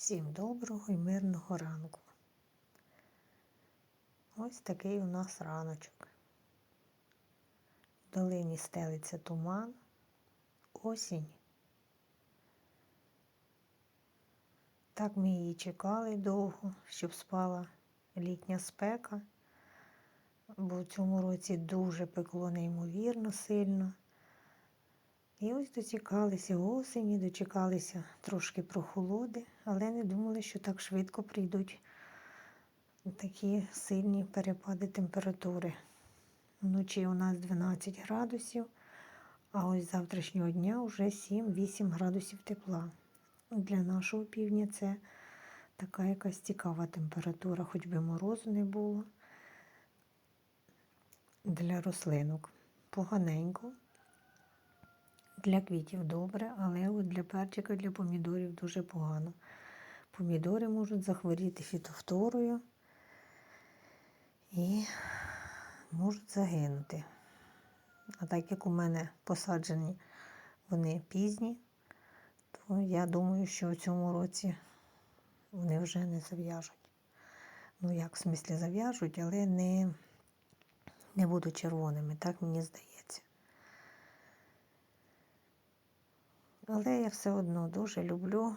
Всім доброго і мирного ранку. Ось такий у нас раночок. В долині стелиться туман, осінь. Так ми її чекали довго, щоб спала літня спека, бо в цьому році дуже пекло неймовірно сильно. І ось дочекалися осені, дочекалися трошки прохолоди, але не думали, що так швидко прийдуть такі сильні перепади температури. Вночі у нас 12 градусів, а ось завтрашнього дня вже 7-8 градусів тепла. Для нашого півдня це така якась цікава температура, хоч би морозу не було. Для рослинок поганенько. Для квітів добре, але от для перчика, для помідорів дуже погано. Помідори можуть захворіти фітофторою і можуть загинути. А так як у мене посаджені вони пізні, то я думаю, що у цьому році вони вже не зав'яжуть. Ну, як в смислі зав'яжуть, але не, не будуть червоними, так мені здається. Але я все одно дуже люблю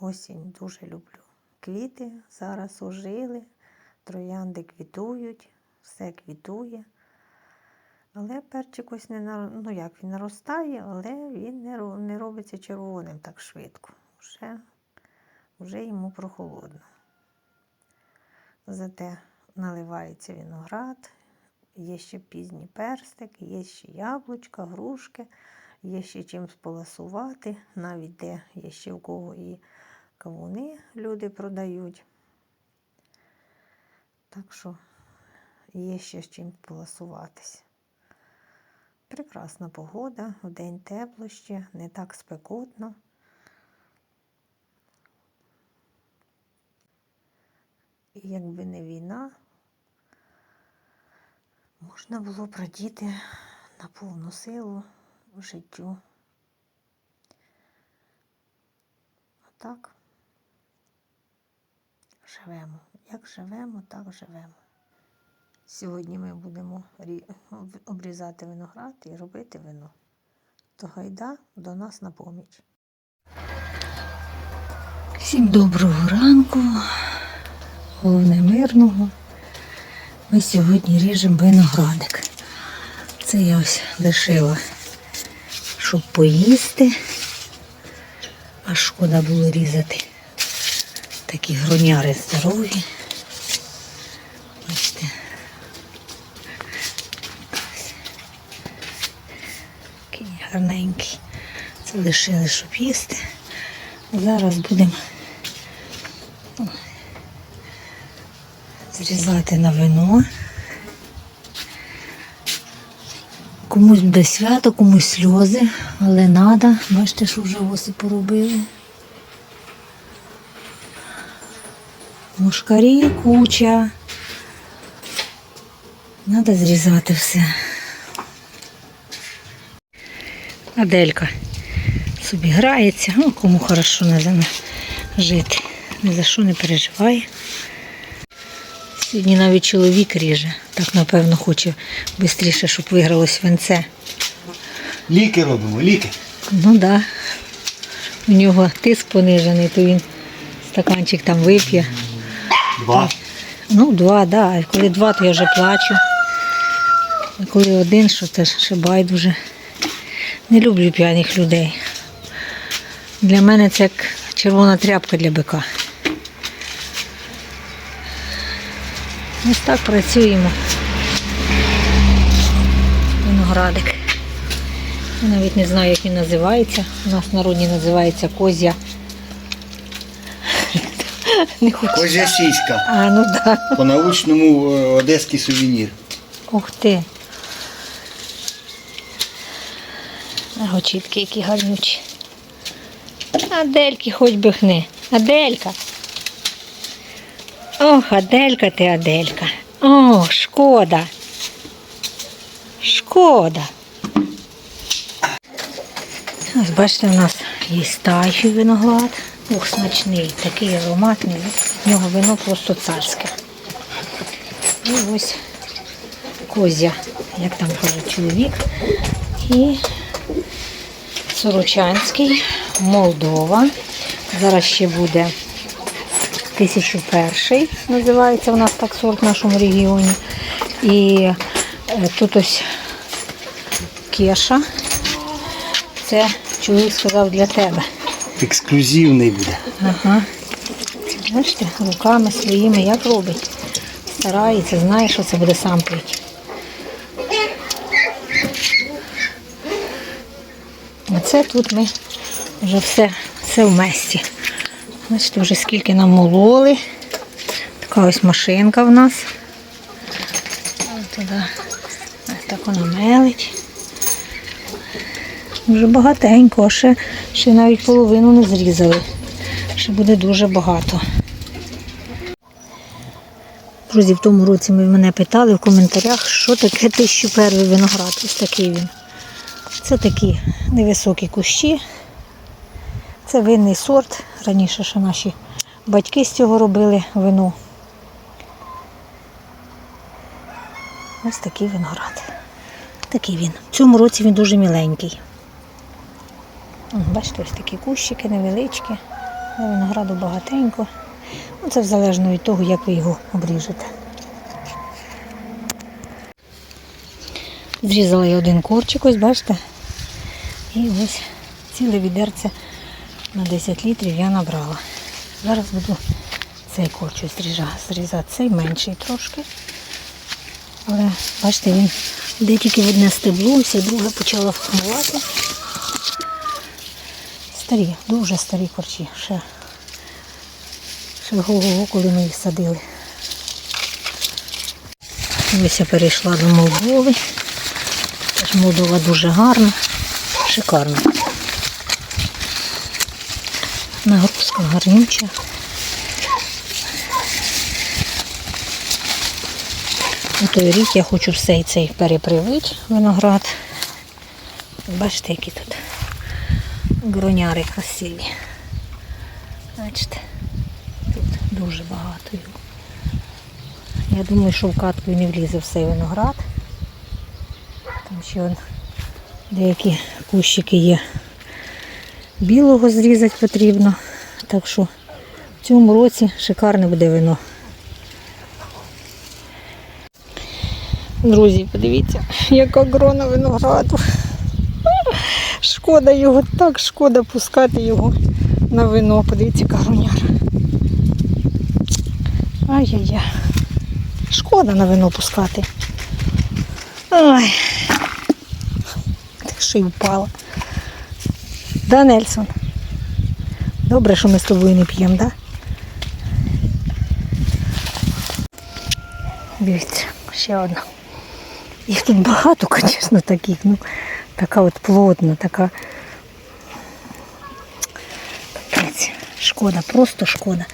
осінь, дуже люблю. Квіти зараз ожили, троянди квітують, все квітує. Але перчик ось не ну як він наростає, але він не, не робиться червоним так швидко. Вже, вже йому прохолодно. Зате наливається виноград, є ще пізній перстик, є ще яблучка, грушки є ще чим сполосувати, навіть де є ще у кого і кавуни люди продають. Так що є ще з чим полосуватись. Прекрасна погода, вдень тепло ще, не так спекотно. І якби не війна, можна було б радіти на повну силу в життю. А так живемо. Як живемо, так живемо. Сьогодні ми будемо обрізати виноград і робити вино. То гайда до нас на поміч. Всім доброго ранку, головне мирного. Ми сьогодні ріжемо виноградик. Це я ось лишила щоб поїсти. А шкода було різати. Такі гроняри здорові. Бачите. Такий гарненький. Це лишили, щоб їсти. Зараз будемо зрізати на вино. Комусь буде свято, комусь сльози, але треба. Бачите, що вже оси поробили. Мушкарі, куча. Треба зрізати все. Аделька собі грається, ну кому хорошо не жити. Ні за що не переживає. Сьогодні навіть чоловік ріже. Так, напевно, хоче швидше, щоб вигралось венце. Ліки робимо, ліки. Ну так. Да. У нього тиск понижений, то він стаканчик там вип'є. Два. Ну, два, да. А коли два, то я вже плачу. А коли один, що це ще байдуже. Не люблю п'яних людей. Для мене це як червона тряпка для бика. Ось так працюємо. Виноградик. Я навіть не знаю, як він називається. У нас в народі називається козя. Не хочу. Козя сіська. А, ну так. Да. По-научному е, одеський сувенір. Ух ти. А очітки які гарнючі. Адельки хоч би хни. Аделька. Ох, Аделька ти, Аделька. Ох, шкода. Шкода. Ось бачите, у нас є стайфі виноград. Ух, смачний, такий ароматний. В нього вино просто царське. І ось козя, як там каже чоловік. І Сорочанський, Молдова. Зараз ще буде 1001, називається у нас так сорт в нашому регіоні. І е, тут ось кеша. Це чоловік сказав для тебе. Ексклюзивний буде. Ага. Бачите, руками своїми як робить. Старається, знає, що це буде сам пити. А це тут ми вже все, все в месті. Бачите, вже скільки нам мололи. Така ось машинка в нас. Туди. Так вона мелить. Вже багатенько, ще, ще навіть половину не зрізали. Ще буде дуже багато. Друзі, в тому році ми мене питали в коментарях, що таке 1001 виноград. Ось такий він. Це такі невисокі кущі. Це винний сорт. Раніше ще наші батьки з цього робили вино. Ось такий виноград. Такий він. В цьому році він дуже міленький. Бачите, ось такі кущики невеличкі, винограду багатенько. Ну, це залежно від того, як ви його обріжете. Зрізала я один корчик, ось бачите. І ось ціле відерце на 10 літрів я набрала. Зараз буду цей корчик зрізати. Цей менший трошки. Але бачите, він де тільки в одне стебло, і друге почало формувати. Старі, дуже старі корчі. Ще, ще го-го-го, коли ми їх садили. Ось я перейшла до Молдови. Молдова дуже гарна, шикарна. Гарнюча. У той рік я хочу все цей перепривити виноград. Бачите, які тут гроняри красиві. Бачите, тут дуже багато його. Я думаю, що в катку не влізе в цей виноград. Там ще деякі кущики є. Білого зрізати потрібно. Так що в цьому році шикарне буде вино. Друзі, подивіться, яка грона винограду. Шкода його, так шкода пускати його на вино. Подивіться, яка груняра. Ай-яй-яй. Шкода на вино пускати. Ай. Так що й впала. Да, Нельсон? Добре, що ми з тобою не п'ємо, так? Да? Дивіться, ще одна. Їх тут багато, звісно, таких. Ну, така от плотна, така. Шкода, просто шкода.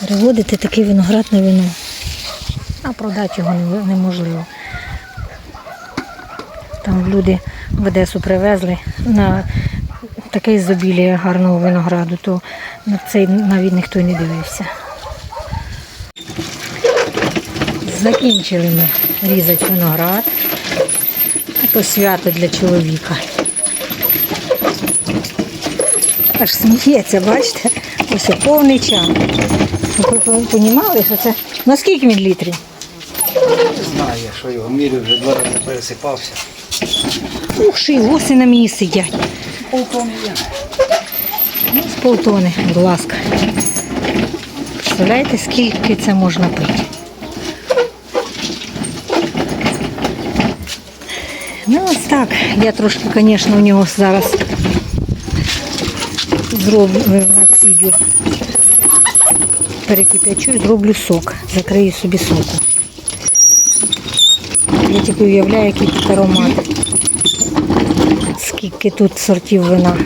Переводити такий виноград на вино. А продати його неможливо. Там люди в Одесу привезли на таке ізобілія гарного винограду, то на цей навіть ніхто й не дивився. Закінчили ми різати виноград. Це свято для чоловіка. Аж сміється, бачите? Ось повний чан. Ви розуміли, що це на скільки він літрів? Не знаю, я, що його мірю вже два рази пересипався. Ух, ще й гуси на мені сидять. Полтони є. Ну, з полтони, будь ласка. Представляєте, скільки це можна пити? Ну ось так. Я трошки, звісно, у нього зараз зроблю надсідю. Перекип'ячу і зроблю сок. Закрию собі соку. Я тільки уявляю, який тут аромат. Скільки тут сортів вина.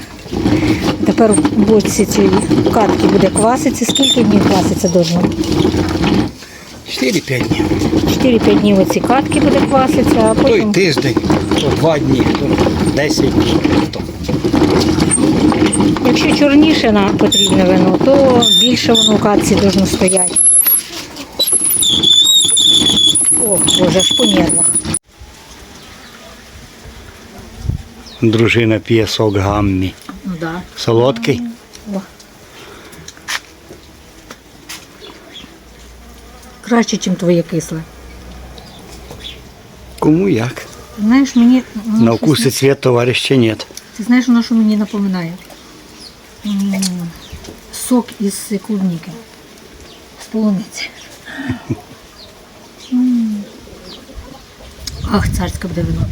Тепер в бочці цієї катки буде кваситься. Скільки днів кваситься должно? 4-5 днів. 4-5 днів оці катки буде кваситися, а потім тиждень, то 2 дні, то 10 днів. То. Якщо чорніше нам потрібне вино, то більше воно в катці должно стояти. Ох, боже, аж по нервах. Дружина п'є сок гаммі. Ну да. Солодкий. О. Краще, ніж твоє кисле. Кому як? Знаєш, мені воно На вкус и цвет товарищ ще нет. Ти знаєш, воно що мені напоминає? М, Сок із клубніки. З полуниці. М. Ах, царське буде вино.